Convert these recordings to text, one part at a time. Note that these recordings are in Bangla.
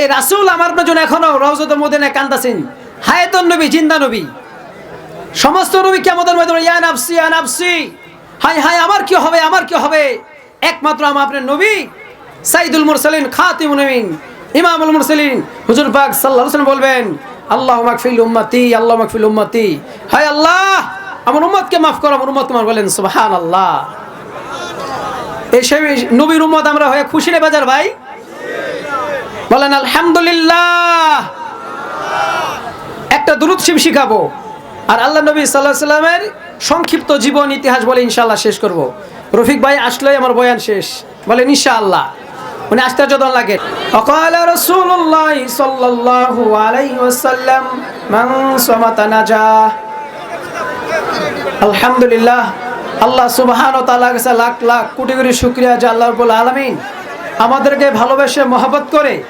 এই রাসূল আমার জন্য এখনও। রওজাতুল মদিনায় কান্দাছেন। হায়াতুন নবী, জিন্দা নবী। সমস্ত নবী কেমন মধ্যে ইয়া নাফসি ইয়া নাফসি। হাই হাই আমার কি হবে, আমার কি হবে? একমাত্র আমার আপনার নবী, সাইদুল মুরসালিন, খাতিমুন নবীন, ইমামুল মুরসালিন। হুজুর পাক আলাইহি ওয়াসাল্লাম বলবেন, আল্লাহ মাগফিল উম্মতি, আল্লাহ মাগফিল উম্মতি। হায় আল্লাহ, আমার উম্মতকে মাফ করো, আমার উম্মতকে মাফ বলেন, সুবহানাল্লাহ। এই সেই নবীর উম্মত আমরা হয়ে খুশি নে বাজার ভাই। বলেন, আলহামদুলিল্লাহ। একটা দুরুদ শিব শিখাবো। আর আল্লাহ নবী সাল্লাহ সাল্লামের সংক্ষিপ্ত জীবন, ইতিহাস বলে ইনশাআল্লাহ শেষ করব। রফিক ভাই আসলেই আমার বয়ান শেষ। বলেন, ইনশাআল্লাহ। উনি যতন লাগে। অকাল রসুল্লাহ সাল্লাল্লাহু আলাইহি ওয়াসাল্লাম, মান সামাতা নাজা। আলহামদুলিল্লাহ, আল্লাহ সুবহান ও তাআলার কাছে লাখ লাখ কোটি কোটি শুকরিয়া যে আল্লাহ রাব্বুল আলামিন। আমাদেরকে ভালোবেসে মহব্বত করে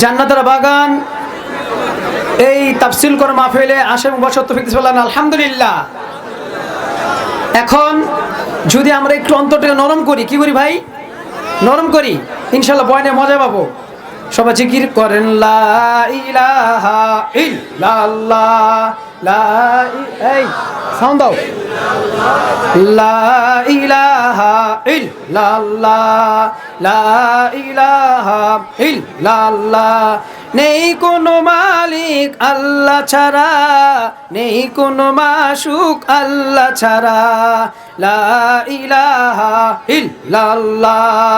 জান্নাতের বাগান। এই তাফসিল করে মাহফিলে আসে বসত বললেন আলহামদুলিল্লাহ। এখন যদি আমরা একটু অন্তরটাকে নরম করি, কি করি ভাই? নরম করি। ইনশাল্লাহ বয়নে মজা পাবো। সবাই জিকির করেন, লা ইলাহা লা ইলাহা লা ইলাহা নেই কোনো মালিক আল্লাহ ছাড়া নেই কোনো মাসুক আল্লাহ ছাড়া লা ইলাহা ইল্লাল্লাহ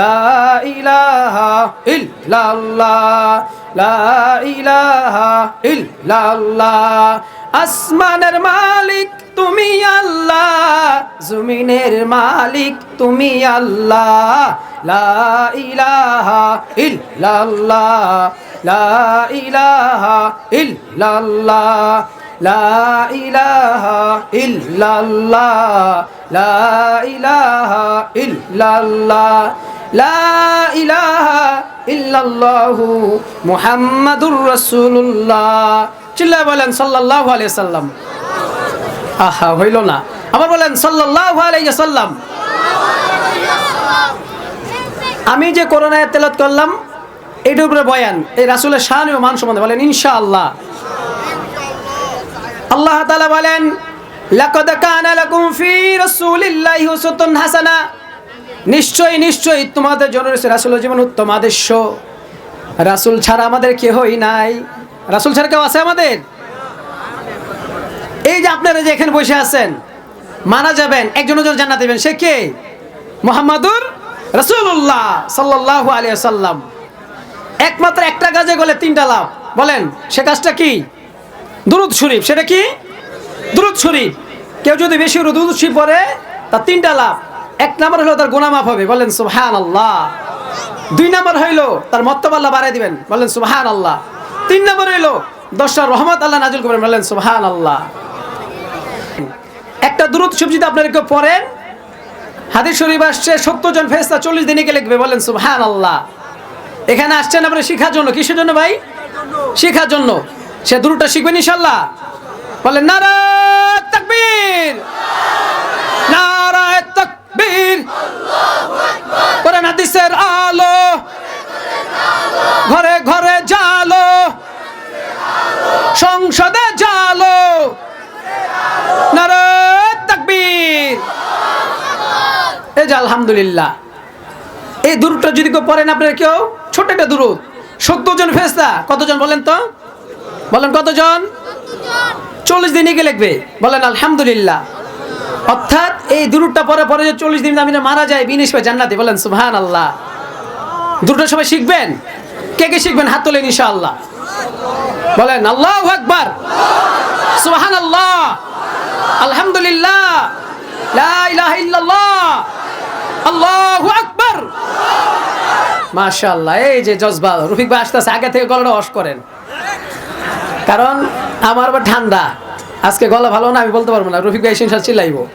লা ইলাহা ইল্লাল্লাহ, লা ইলাহা ইল্লাল্লাহ। আসমানের মালিক তুমি আল্লাহ, জমিনের মালিক তুমি আল্লাহ। লা ইলাহা ইল্লাল্লাহ, লা ইলাহা ইল্লাল্লাহ, লা ইলাহা ইল্লাল্লাহ, লা ইলাহা ইল্লাল্লাহ। লা চিল্লা বলেন সাল্লাম। আহা না। আবার বলেন সাল্লাম। আমি যে করোনায় তেলত করলাম এইটার উপরে বয়ান, এই রাসূলের শান ও মান সম্বন্ধে বলেন, ইনশাআল্লাহ। আল্লাহ তাআলা বলেন কানা হাসানা। নিশ্চয়ই নিশ্চয়ই, তোমাদের জন্য রয়েছে রাসূলের জীবন উত্তম আদর্শ। রাসূল ছাড়া আমাদের কেহই নাই। রাসূল ছাড়া কেউ আছে আমাদের? এই যে আপনারা যে এখানে বসে আছেন, মারা যাবেন, একজন ওজন জান্নাত দেবেন সে কে? মোহাম্মদুর রাসূলুল্লাহ সাল্লাল্লাহু আলাইহি সাল্লাম একমাত্র একটা কাজে গেলে তিনটা লাভ। বলেন, সে কাজটা কি? দুরুদ শরীফ, সেটা কি? দুরুদ শরীফ। কেউ যদি বেশি দুরুদ শরীফ পড়ে, তার তিনটা লাভ। এক নাম্বার হলো তার গুনাহ মাফ হবে। বলেন সুবহান আল্লাহ দুই নাম্বার হইল তার মত্তব আল্লাহ বাড়াই দিবেন। বলেন সুবহান আল্লাহ তিন নাম্বার হইল দশটা রহমত আল্লাহ নাজুল করবেন। বলেন সুবহান আল্লাহ একটা দূরত যদি আপনারা কেউ পড়েন হাদিস শরীফ আসছে, সত্তর জন ফেরেশতা চল্লিশ দিনে কে লিখবে। বলেন সুবহান আল্লাহ এখানে আসছেন আপনারা শিখার জন্য। কিসের জন্য ভাই? শিখার জন্য। সে দূরটা শিখবেন ইনশাল্লাহ বলেন নারা তাকবীর। আলো। ঘরে ঘরে জালো। সংসদে জালো। এই যে আলহামদুলিল্লাহ। এই দূরটা যদি কেউ পড়েন আপনারা কেউ, ছোট একটা দূরত সত্তর জন ফেস্তা কতজন বলেন তো? বলেন কতজন? চল্লিশ দিনে কে লিখবে। বলেন আলহামদুলিল্লাহ। অর্থাৎ এই দূরটা পরে পরে যে চল্লিশ দিন আমি মারা যায় বিনিশ পায় জান্নাতে, বলেন সুবহান আল্লাহ দূরটা সবাই শিখবেন? কে কে শিখবেন? হাত তোলেন ইনশাআল্লাহ। বলেন, আল্লাহ আকবার। সুবহান আল্লাহ আলহামদুলিল্লাহ আল্লাহু আকবার। মাশাআল্লাহ, এই যে জজবা, রফিক ভাই আসতেছে, আগে থেকে গলাটা অস করেন। কারণ আমার আবার ঠান্ডা। আজকে গলা ভালো না, আমি বলতে পারব না। রফিক ভাই ইনশাআল্লাহ চিল্লাইবো।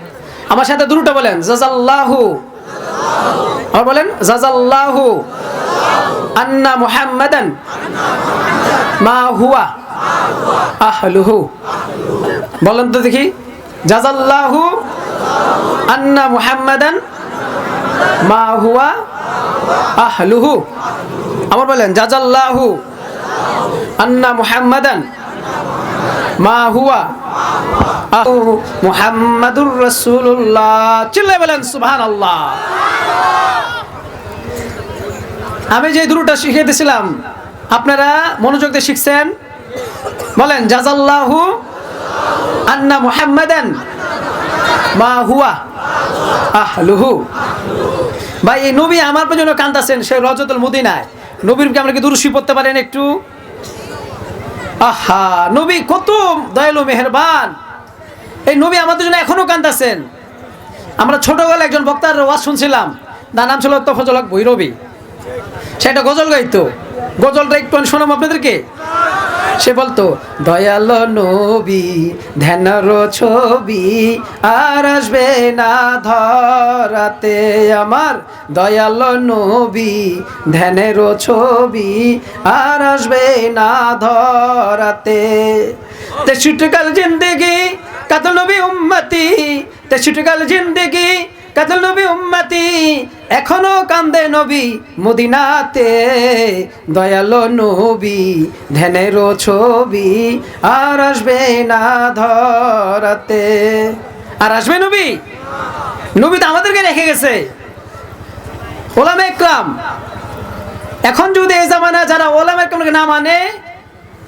আমার সাথে দুটো বলেন, জাজাল্লাহু। আর বলেন, জাজাল্লাহু। আন্না মুহাম্মাদান। মা হুয়া। আহলুহু। বলেন তো দেখি, জাজাল্লাহু। আন্না মুহাম্মাদান। মা হুয়া। আহলুহু। আমার বলেন, জাজাল্লাহু। আন্না মুহাম্মাদান। মা হুয়া। মুহাম্মাদুর রাসূলুল্লাহ। চিল্লায় বলেন, সুবহানাল্লাহ। আমি যে দুরুটা শিখিয়ে দিয়েছিলাম আপনারা মনোযোগ দিয়ে শিখছেন? বলেন জাজাল্লাহু আন্না মুহাম্মাদান মা হুয়া আহলুহু। ভাই, এই নবী আমার জন্য কান্দাছেন, সে রজতুল মদিনায়। নবীরকে আমরা কি দুরুশি পড়তে পারেন একটু? আহা, নবী কত দয়ালু, মেহেরবান। এই নবী আমাদের জন্য এখনও কান্দাছেন। আমরা ছোটবেলা একজন বক্তার ওয়াজ শুনছিলাম, তার নাম ছিল তফজলক ভৈরবী। সেটা গজল গাইতো। গজলটা একটু শোনাম আপনাদেরকে? সে বলতো, দয়াল নবী, ধ্যানর ছবি আর আসবে না ধরাতে। আমার দয়াল নবী, ধ্যানের ছবি আর আসবে না ধরাতে। তেষট্টিকাল জিন্দেগি কাতল নবী উম্মতি। তেষট্টিকাল জিন্দেগি কাতল নবী উম্মতি, এখনও কান্দে নবী মদিনাতে। দয়ালো নবী, ধ্যানের ছবি আর আসবে না ধরাতে। আর আসবে নবী? নবী তো আমাদেরকে রেখে গেছে। ওলামে একরাম এখন যদি এই জামানা যারা ওলামে একরামকে না মানে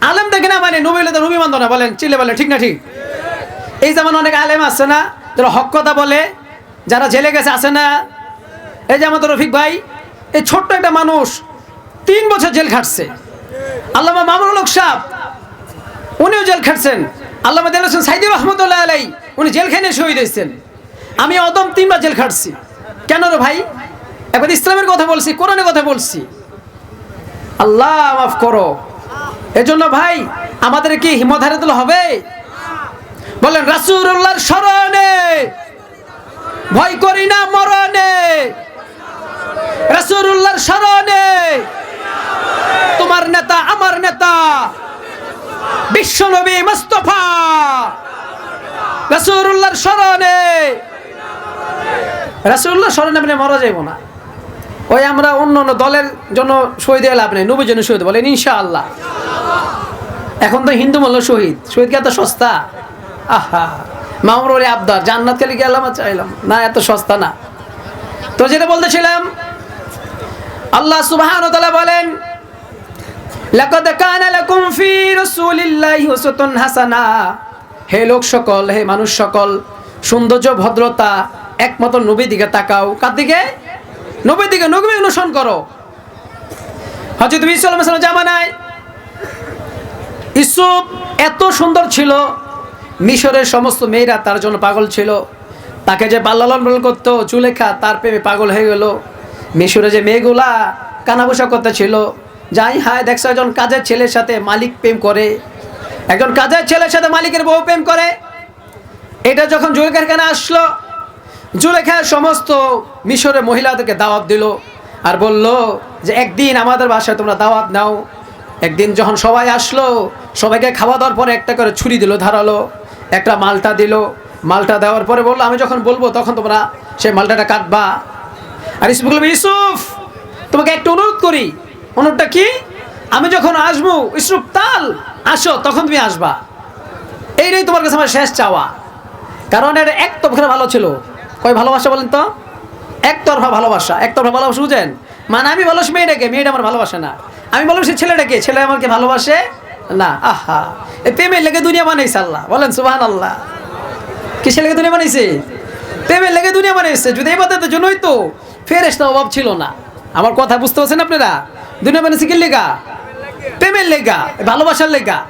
আলেম দেখে না মানে নবী তো নবী মানতো না, বলেন চিলে বলে ঠিক না ঠিক? এই যেমন অনেক আলেম আছে না, যারা হক কথা বলে যারা জেলে গেছে, আছে না? এই যে আমাদের রফিক ভাই, এই ছোট্ট একটা মানুষ তিন বছর জেল খাটছে। আল্লামা মামুনুল সাহ উনিও জেল খাটছেন। আল্লামা দেল সাইদুর রহমতুল্লাহ আলাই উনি জেল খাইনে শহীদ হয়েছেন। আমি অদম তিনবার জেল খাটছি। কেন রে ভাই? এখন ইসলামের কথা বলছি, কোরআনের কথা বলছি। আল্লাহ, মাফ করো। এজন্য ভাই, আমাদের কি হিমত হারে দিলে হবে? বলেন, রাসূলুল্লাহর স্মরণে ভয় করি না মরণে। রাসূলুল্লাহর স্মরণে। তোমার নেতা, আমার নেতা। বিশ্বনবী মুস্তাফা। রাসূলুল্লাহর স্মরণে। রাসূলুল্লাহ স্মরণে আপনি মরা যাইব না। ওই আমরা অন্য অন্য দলের জন্য শহীদ লাভ নেই, নবীর জন্য শহীদ বলেন, ইনশাআল্লাহ। এখন তো হিন্দু মল্ল শহীদ। শহীদ কি এত সস্তা? আহা। মামরুরে আবদার জান্নাত খালি গেলাম আর চাইলাম না, এত সস্তা না। তো যেটা বলতেছিলাম, আল্লাহ তাআলা বলেন, লাকাদ কানা লাকুম ফি রাসূলিল্লাহি উসওয়াতুন হাসানা। হে লোক সকল, হে মানুষ সকল, সৌন্দর্য, ভদ্রতা, একমাত্র নবীর দিকে তাকাও। কার দিকে? নবীর দিকে নবী অনুসরণ করো। হযরত বিশ্বল জামানায় ইসুফ এত সুন্দর ছিল মিশরের সমস্ত মেয়েরা তার জন্য পাগল ছিল। তাকে যে পাল্লালন পালন করতো, চুলেখা, তার প্রেমে পাগল হয়ে গেল। মিশরে যে মেয়েগুলা কানাবসা করতে ছিল, যাই হায়, দেখছ একজন কাজের ছেলের সাথে মালিক প্রেম করে। একজন কাজের ছেলের সাথে মালিকের বউ প্রেম করে। এটা যখন জুলেখার কানে আসলো জুলেখা সমস্ত মিশরের মহিলাদেরকে দাওয়াত দিল আর বলল যে, একদিন আমাদের বাসায় তোমরা দাওয়াত নাও। একদিন যখন সবাই আসলো, সবাইকে খাওয়া দাওয়ার পরে একটা করে ছুরি দিল, ধারালো। একটা মালটা দিল, মালটা দেওয়ার পরে বলল, আমি যখন বলব তখন তোমরা সেই মালটাটা কাটবা। আর ইসুফ বলবে ইসুফ তোমাকে একটা অনুরোধ করি। অনুরোধটা কি? আমি যখন আসব ইসুফ তাল, আসো, তখন তুমি আসবা। এইটাই তোমার কাছে আমার শেষ চাওয়া। কারণ এটা এক তরফে ভালো ছিল। কয় ভালোবাসা বলেন তো? একতরফা ভালোবাসা। একতরফা ভালোবাসা বুঝেন? মানে আমি ভালোবাসি মেয়েটাকে, মেয়েটা আমার ভালোবাসে না। আমি ভালোবাসি ছেলেটাকে, ছেলে আমাকে ভালোবাসে। না আহা। এই প্রেমের লেগে দুনিয়া বানাইছে আল্লাহ। বলেন সুবাহান আল্লাহ কিসের লেগে দুনিয়া বানাইছে? প্রেমের লেগে দুনিয়া বানাইছে। যদি এই বাদের জন্যই তো ফেরেস্তা অভাব ছিল না। আমার কথা বুঝতে পারছেন আপনারা? দুনিয়া বানাইছে কি লেগা? প্রেমের লেগা, ভালোবাসার লেগা।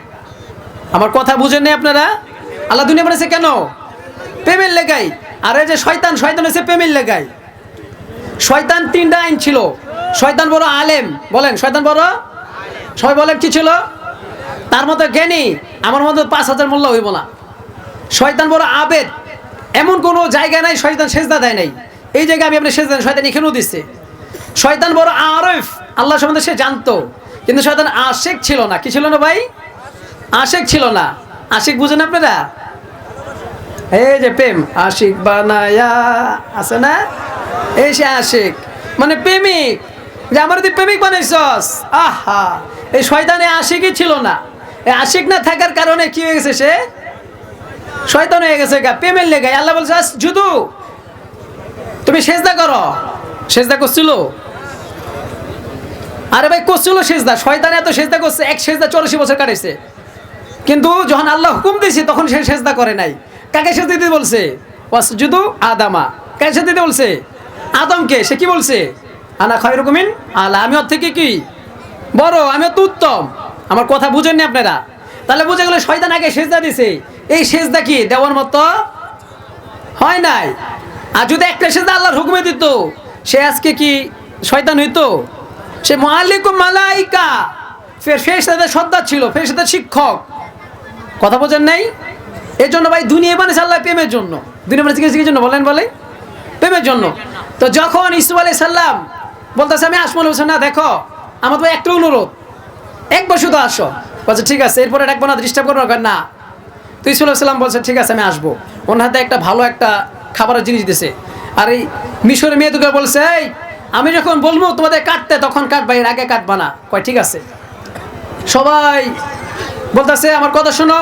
আমার কথা বুঝেন নাই আপনারা? আল্লাহ দুনিয়া বানাইছে কেন? প্রেমের লেগাই। আর এই যে শয়তান শয়তান হয়েছে প্রেমের লেগাই। শয়তান তিনটা আইন ছিল। শয়তান বড় আলেম। বলেন, শয়তান বড়? সবাই বলেন কি ছিল? তার মতো জ্ঞানী, আমার মতো পাঁচ হাজার মূল্য হইব না। শয়তান বড় আবেদ। এমন কোনো জায়গা নাই, শয়তান সেজদা দেয় নাই। এই জায়গায় আমি আপনি সেজদা, শয়তান এখানেও দিচ্ছে শয়তান বড় আরফ আল্লাহ সম্বন্ধে সে জানতো। কিন্তু শয়তান আশেক ছিল না। কি ছিল না ভাই? আশেক ছিল না। আশেক বুঝেন আপনারা? এই যে প্রেম, আশিক বানায়া, আছে না? এই সে আশিক। মানে প্রেমিক। যে আমার তুই প্রেমিক বানাইছস, আহা! এই শয়তানে আশিকই ছিল না। আশিক না থাকার কারণে কি হয়ে গেছে সে? শয়তান হয়ে গেছে গা প্রেমের লেগে। আল্লাহ বলছে "আস, জুদু তুমি সেজদা করো। সেজদা করছিল? আরে ভাই করছিল সেজদা। শয়তান এত সেজদা করছে এক সেজদা চৌরাশি বছর কাটাইছে। কিন্তু যখন আল্লাহ হুকুম দিয়েছে তখন সে সেজদা করে নাই। কাকে সেজদা দিতে বলছে? ওয়াসজুদু আদামা। কাকে সেজদা দিতে বলছে? আদমকে। সে কি বলছে? আনা খয় রকমিন আল্লাহ আমি ওর থেকে কি? বড় আমি তো উত্তম। আমার কথা বুঝেননি আপনারা? তাহলে বুঝে গেলে শয়তান আগে সেজদা দিছে। এই সেজদা কি? দেওয়ার মতো? হয় নাই? আর যদি একটা সেজদা আল্লাহর হুকুমে দিত, সে আজকে কি শয়তান হইতো? সে মালিক মালাইকা। ফের ফের সাথে সর্দার ছিল ফের সাথে শিক্ষক। কথা বোঝেন নাই? এর জন্য ভাই, দুনিয়া মানে আল্লাহ প্রেমের জন্য। দুনিয়া মানে কিসের জন্য বলেন বলে প্রেমের জন্য। তো যখন ইসু আলাই সাল্লাম বলতেছে, আমি আসমন হোসেন না, দেখো, আমার তো একটা অনুরোধ। একবার শুধু আসো। বলছে, ঠিক আছে, এরপরে ডাকবো না ডিস্টার্ব করব না। তো সাল্লাম বলছে, ঠিক আছে, আমি আসব। ওনার হাতে একটা ভালো একটা খাবারের জিনিস দিছে। আর এই মিশরের মেয়ে দুটো বলছে, এই, আমি যখন বলব, তোমাদের কাটতে, তখন কাটবা, এর আগে কাটবা না। কয়, ঠিক আছে। সবাই বলতেছে, আমার কথা শোনো।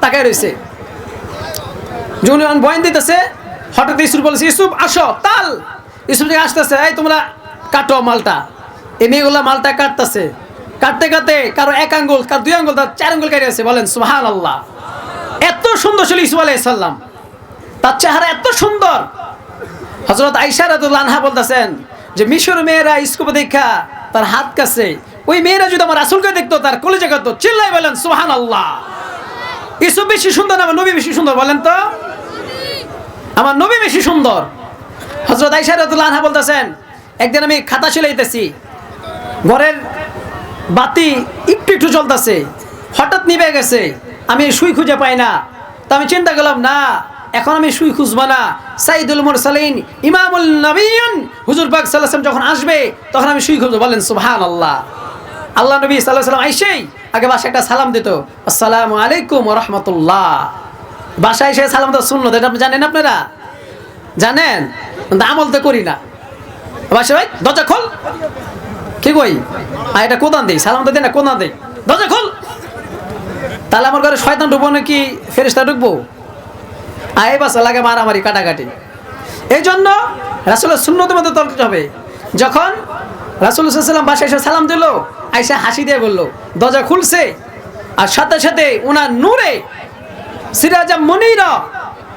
তাকায় রয়েছে। যখন বয়ান দিতেছে, হঠাৎ ইসুফ বলছে ইসুফ আসো, তাল। ইসুফ আসতেছে, এই, তোমরা কাটো মালটা। এই মেয়েগুলা মালটা কাটতেছে। কাটতে কাটতে কারও এক আঙ্গুল, কারও দুই আঙ্গুল, তার চার আঙ্গুল কেটে আছে বলেন সুহান আল্লাহ এত সুন্দর ছিল ইসুফ আলাইসাল্লাম তার চেহারা এত সুন্দর। হজরত আইসারাতুল আনহা বলতেছেন যে মিশর মেয়েরা স্কুপ দেখা, তার হাত কাছে। ওই মেয়েরা যদি আমার আসলকে দেখতো, তার কলেজে কাটতো। চিল্লাই বলেন সুহান আল্লাহ ইসুফ বেশি সুন্দর আমার নবী বেশি সুন্দর, বলেন তো। আমার নবী বেশি সুন্দর। হজরত আইসারাতুল আনহা বলতেছেন, একদিন আমি খাতা সিলাইতেছি। ঘরের বাতি একটু একটু জ্বলতেছে। হঠাৎ নিভে গেছে। আমি সুই খুঁজে পাই না। তো আমি চিন্তা করলাম, না, এখন আমি সুই খুঁজবো না। সাইদুল মুরসালিন ইমামুল নবীন হুজুর পাক সাল্লাম যখন আসবে, তখন আমি সুই খুঁজবো। বলেন সুবহান আল্লাহ আল্লাহ নবী সাল্লাহ সাল্লাম আইসেই আগে বাসায় একটা সালাম দিত। আসসালামু আলাইকুম রহমতুল্লাহ। বাসায় এসে সালাম তো শুনলো এটা আপনি জানেন আপনারা? জানেন? আমল তো করি না। বাসায় ভাই দরজা খোল। কি কই? আর এটা কোদান দেই সালাম তো দিই না কোদান দেই দরজা খোল! তাহলে আমার ঘরে শয়তান ঢুকবো নাকি ফেরিস্তা ঢুকবো? আয়, বাস লাগে মারামারি, কাটাকাটি। এই জন্য রাসুলের শূন্যতের মধ্যে তর্ক হবে। যখন রাসুল সাল্লাম বাসায় এসে সালাম দিল আইসা হাসি দিয়ে বলল, দরজা খুলছে। আর সাথে সাথে ওনার নূরে, সিরাজা মনিরা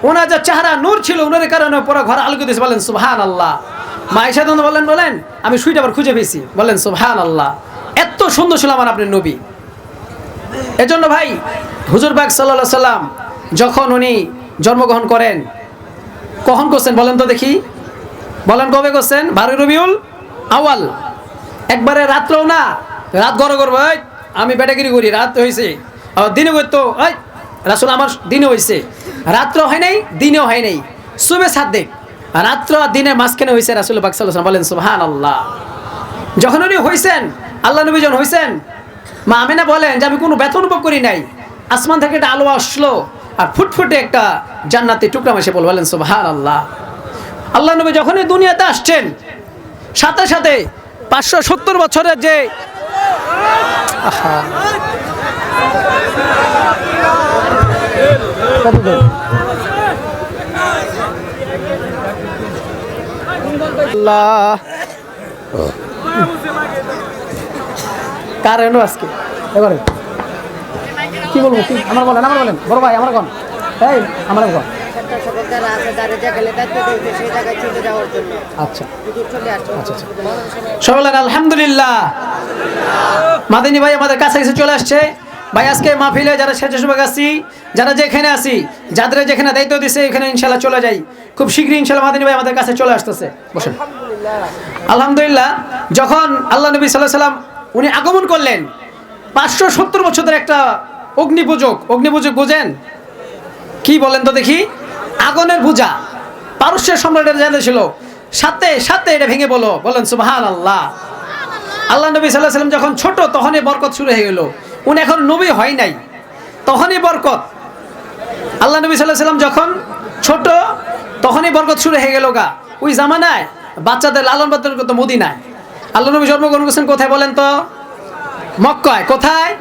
ওনার যা চেহারা নূর ছিল, উনার কারণে পুরো ঘর আলোকিত বলেন সুবহান আল্লাহ মা আইসা তখন বলেন বলেন আমি সুইটা আবার খুঁজে পেয়েছি। বলেন সুবহান আল্লাহ এত সুন্দর ছিল আমার আপনার নবী। এজন্য ভাই হুজুর বাগ সাল্লাহ সাল্লাম যখন উনি জন্মগ্রহণ করেন কখন করছেন বলেন তো দেখি? বলেন কবে করছেন? বারোই রবিউল আওয়াল একবারে রাত্রেও না রাত গড় করব এই, আমি বেটাগিরি করি রাত হয়েছে দিনে করতো এই রাসুল আমার দিনে হয়েছে রাত্র হয় নাই দিনেও হয় নাই। শুভে সাদ্দেক। রাত্র দিনের মাঝখানে হয়েছে রাসুল বাক সাল্লাম বলেন সুবহান আল্লাহ যখন উনি হয়েছেন আল্লাহ নবী যখন হয়েছেন মা আমিনা বলেন যে, আমি কোনো ব্যথা অনুভব করি নাই। আসমান থেকে একটা আলো আসলো আর ফুটফুটে একটা জান্নাতি টুকরা মাসে বল বলেন সুবহান আল্লাহ আল্লাহ নবী যখন এই দুনিয়াতে আসছেন, সাথে সাথে পাঁচশো সত্তর বছরের যে আহা। আল্লাহ কার এলো আজকে? এবারে। কি বলব, কি? আমার বলেন আমার বলেন। বড় ভাই, আমার কোন এই, আমার কোন আচ্ছা। আচ্ছা আচ্ছা। বলেন, আলহামদুলিল্লাহ। মাদিনী ভাই আমাদের কাছে চলে আসছে। ভাই, আজকে মাহফিলে যারা স্বেচ্ছাসেবক আছি, যারা যেখানে আছি যাদের যেখানে দায়িত্ব দিছে, এখানে ইনশাল্লাহ চলে যাই। খুব শীঘ্রই ইনশাল্লাহ মাদিনী ভাই আমাদের কাছে চলে আসতেছে। বসেন। আলহামদুলিল্লাহ, যখন আল্লাহ নবী সাল্লাহ সাল্লাম, উনি আগমন করলেন, পাঁচশো সত্তর বছরের একটা অগ্নিপূজক অগ্নিপূজক বোঝেন? কি বলেন তো দেখি? আগুনের পূজা, পারস্যের সম্রাটের জানে ছিল। সাথে সাথে এটা ভেঙে বলো, বলেন সুবহান আল্লাহ আল্লাহ নবী সাল্লাহ সাল্লাম যখন ছোট, তখনই বরকত শুরু হয়ে গেল। উনি এখন নবী হয় নাই। তখনই বরকত। আল্লাহ নবী সাল্লাহ সাল্লাম যখন ছোট, তখনই বরকত শুরু হয়ে গেল গা। ওই জামানায় বাচ্চাদের লালন পালন করতো মদিনায়। আল্লাহ নবী জন্মগ্রহণ করছেন কোথায় বলেন তো? মক্কায়। কোথায়?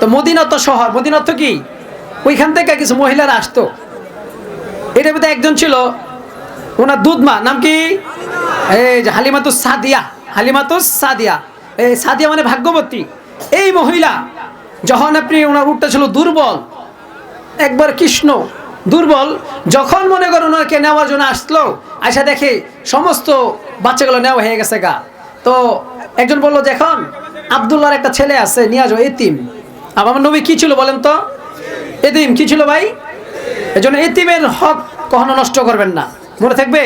তো মদিনত শহর। মদিনত কি? ওইখান থেকে কিছু মহিলারা আসতো। এটার মধ্যে একজন ছিল, ওনার দুধমা। নাম কি? এই যে হালিমাতুস সাদিয়া। হালিমাতুস সাদিয়া। এই সাদিয়া মানে ভাগ্যবতী। এই মহিলা, যখন আপনি ওনার উঠটা ছিল দুর্বল, একবার কৃষ্ণ, দুর্বল, যখন মনে করেন ওনাকে নেওয়ার জন্য আসলো আয়সা দেখে সমস্ত বাচ্চাগুলো নেওয়া হয়ে গেছে গা। তো একজন বলল যে এখন আবদুল্লাহর একটা ছেলে আছে, নিয়ে আসো, এতিম। আমার নবী কি ছিল বলেন তো? এতিম, কি ছিল ভাই? এই জন্য এতিমের হক কখনো নষ্ট করবেন না। মনে থাকবে?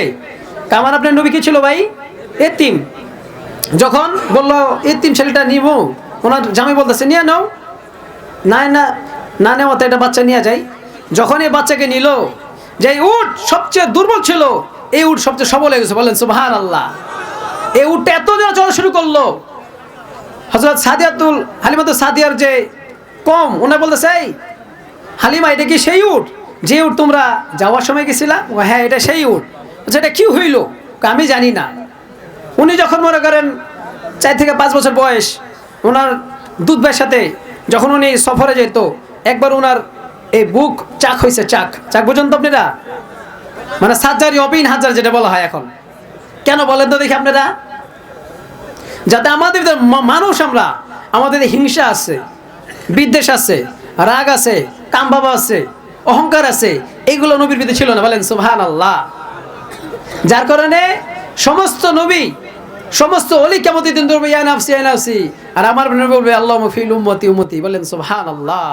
কামান আপনার নবী কি ছিল ভাই? এতিম। যখন বলল এতিম ছেলেটা নিব? ওনার জামাই বলতেছে নিয়ে নাও। না না না নেওয়া তো এটা বাচ্চা নিয়ে যায় যখন এই বাচ্চাকে নিল যে উট সবচেয়ে দুর্বল ছিল এই উট সবচেয়ে সবল হয়ে গেছে। বলেন সুবাহান আল্লাহ এই উটটা এত জোরে চলা শুরু করল। হজরত সাদিয়াতুল হালিমাতুল সাদিয়ার যে কম ওনার বলতেছে এই হালিমা এটা কি সেই উট? যে উট তোমরা যাওয়ার সময় গেছিলা? হ্যাঁ এটা সেই উট। বলছে, এটা কি হইল? আমি জানি না। উনি যখন মনে করেন চার থেকে পাঁচ বছর বয়স ওনার দুধ ভাইয়ের সাথে যখন উনি সফরে যেত, একবার ওনার এই বুক চাক হয়েছে চাক। চাক বুঝুন তো আপনারা? মানে সার্জারি অপিন হাজার যেটা বলা হয় এখন। কেন বলেন তো দেখি আপনারা? যাতে আমাদের মানুষ আমরা, আমাদের হিংসা আছে, বিদ্বেষ আছে, রাগ আছে, কামভাব আছে, অহংকার আছে এইগুলো নবীর ভিতরে ছিল না। বলেন সুবহান আল্লাহ যার কারণে সমস্ত নবী সমস্ত অলি কেমন দিন ধরবে? ইয়া নাফসি ইয়া নাফসি। আর আমার নবী বলবে আল্লাহ মফিল উম্মতি উম্মতি। বলেন সুবহান আল্লাহ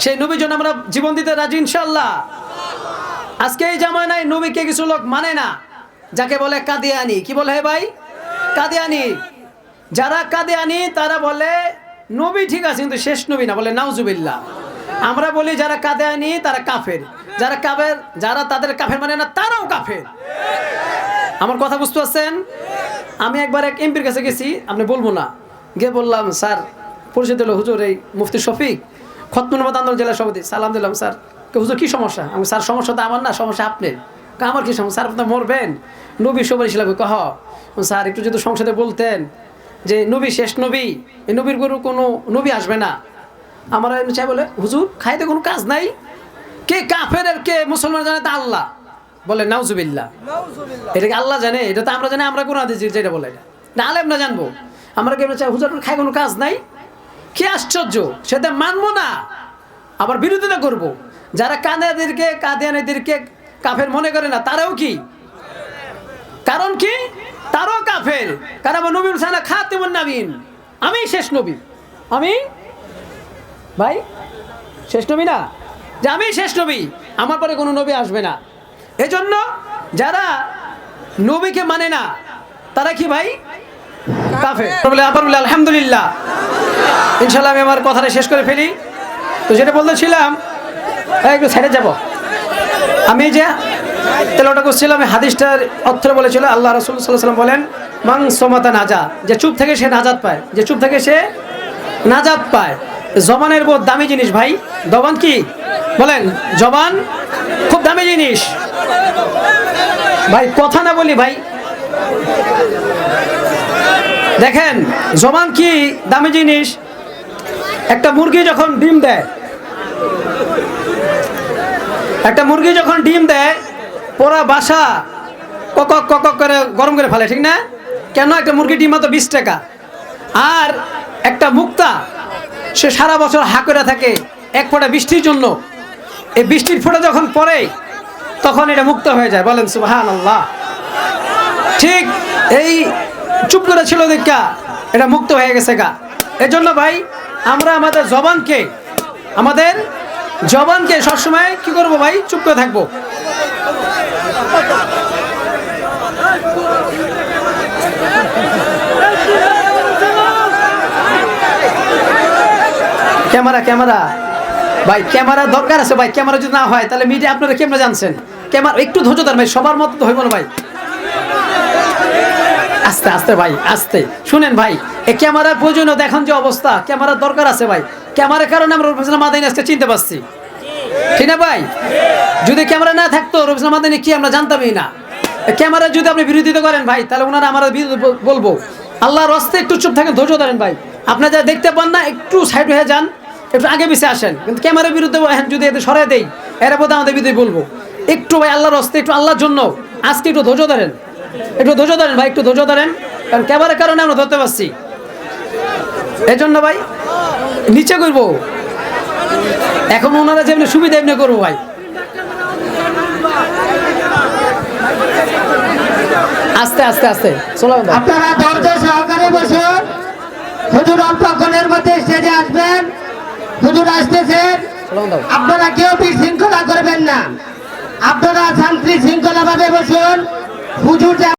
সেই নবীর জন্য আমরা জীবন দিতে রাজি ইনশাল্লাহ আজকে এই জামানায় নবীকে কিছু লোক মানে না। যাকে বলে কাদিয়ানি। কি বলে হে ভাই? কাদিয়ানি। যারা কাদিয়ানি, তারা বলে, নবী ঠিক আছে, কিন্তু শেষ নবী না। বলে, নাউজুবিল্লাহ। আমরা বলি, যারা কাদিয়ানি, তারা কাফের। যারা কাফের, যারা তাদের কাফের মানে না, তারাও কাফের। আমার কথা বুঝতে পারছেন? আমি একবার এক এমপির কাছে গেছি, আপনি বলব না। গিয়ে বললাম, স্যার, পরিচিত হলো হুজুর এই মুফতি শফিক খতমুনবাদ আন্দোলন জেলা সভাপতি। সালাম দিলাম স্যার। হুজুর, কি সমস্যা? আমি স্যার, সমস্যা তো আমার না, সমস্যা আপনার কে আমার কী সমস্যা? স্যার, আপনি মরবেন। নবী সুপারিশ লাগবে, কহ। স্যার, একটু যদি সংসদে বলতেন যে নবী শেষ নবী, এই নবীর গরু কোনো নবী আসবে না। আমরা চাই বলে, হুজুর, খাইতে কোনো কাজ নাই? কে কাফের আর কে মুসলমান জানে তা আল্লাহ। বলে নাউজুবিল্লাহ। এটা কি আল্লাহ জানে? এটা তো আমরা জানি আমরা কোন আদেশ যেটা বলে। না আলেম না জানব। আমরা কি চাই হুজুর খাই কোনো কাজ নাই? কি আশ্চর্য সেটা মানবো না। আবার বিরোধিতা করব। যারা কাঁদাদেরকে কাদিয়ানিদেরকে কাফের মনে করে না তারাও কি? কারণ কি? তারও কাফের। কারণ আমার নবী সালা খাতেমুন নাবিন আমি শেষ নবী। আমি? ভাই? শেষ নবী না? যে আমি শেষ নবী আমার পরে কোনো নবী আসবে না। এজন্য যারা নবীকে মানে না তারা কি ভাই? কাফে আবার বলে আলহামদুলিল্লাহ। ইনশাল্লাহ আমি আমার কথাটা শেষ করে ফেলি। তো যেটা বলতেছিলাম একটু সাইডে যাব। আমি যে তেলোটা করছিলাম হাদিসটার অর্থ বলেছিল আল্লাহ রসুল সাল্লাম বলেন মাং সোমাতা নাজা যে চুপ থেকে সে নাজাত পায়। যে চুপ থেকে সে নাজাত পায়। জবানের বহুত দামি জিনিস ভাই। জবান কি? বলেন, জবান খুব দামি জিনিস। ভাই, কথা না বলি ভাই। দেখেন, জবান কি দামি জিনিস? একটা মুরগি যখন ডিম দেয়, একটা মুরগি যখন ডিম দেয় পুরা বাসা কক কক করে গরম করে ফেলে, ঠিক না? কেন একটা মুরগি ডিম মাত্র বিশ টাকা? আর একটা মুক্তা সে সারা বছর হা করে থাকে, এক ফোঁটা বৃষ্টির জন্য। এই বৃষ্টির ফোঁটা যখন পড়ে, তখন এটা মুক্ত হয়ে যায়। বলেন সুবাহান আল্লাহ ঠিক এই চুপ করে ছিল দেখা, এটা মুক্ত হয়ে গেছে গা। এজন্য ভাই, আমরা আমাদের জবানকে আমাদের জবানকে সবসময় কি করব ভাই? চুপ করে থাকব। Camera camera. ভাই, ক্যামেরা দরকার আছে ভাই, ক্যামেরা যদি না হয়, তাহলে মিডিয়া আপনারা কেমনে জানছেন? ক্যামেরা, একটু ধৈর্য ধর ভাই, সবার মতো হইব না ভাই। আস্তে আস্তে ভাই, আস্তে। শুনেন ভাই এই ক্যামেরার প্রয়োজনীয় দেখেন যে অবস্থা ক্যামেরার দরকার আছে ভাই। ক্যামেরার কারণে আমরা রবিনা মাদানি আজকে চিনতে পারছি। ঠিক না ভাই? যদি ক্যামেরা না থাকতো রবিনা মাদানি কি আমরা জানতামই না? ক্যামেরা যদি আপনি বিরোধিতা করেন ভাই, তাহলে ওনারা আমার বলব। আল্লাহর রাস্তে একটু চুপ থাকেন, ধৈর্য ধরেন ভাই। আপনারা যা দেখতে পান না, একটু সাইড হয়ে যান। একটু আগে পিছিয়ে আসেন। কিন্তু ক্যামেরার বিরুদ্ধে যদি এদের সরাই দেই, এর বোধ আমাদের বিরুদ্ধে বলব। একটু ভাই আল্লাহর রাস্তে একটু আল্লাহর জন্য। আজকে একটু ধৈর্য ধরেন। একটু ধৈর্য ধরেন ভাই, একটু ধৈর্য ধরেন। কারণ ক্যামেরার কারণে আমরা ধরতে পারছি। এই জন্য ভাই, নিচে করব এখন ওনারা যেমনি সুবিধা এমনি করব ভাই। আস্তে আস্তে আস্তে। আপনারা ধৈর্য সহকারে বসুন। হুজুর অল্পক্ষণের মধ্যে স্টেজে আসবেন। হুজুর আসতেছেন? আপনারা কেউ বিশৃঙ্খলা করবেন না। আপনারা শান্তি শৃঙ্খলা ভাবে বসুন। হুজুর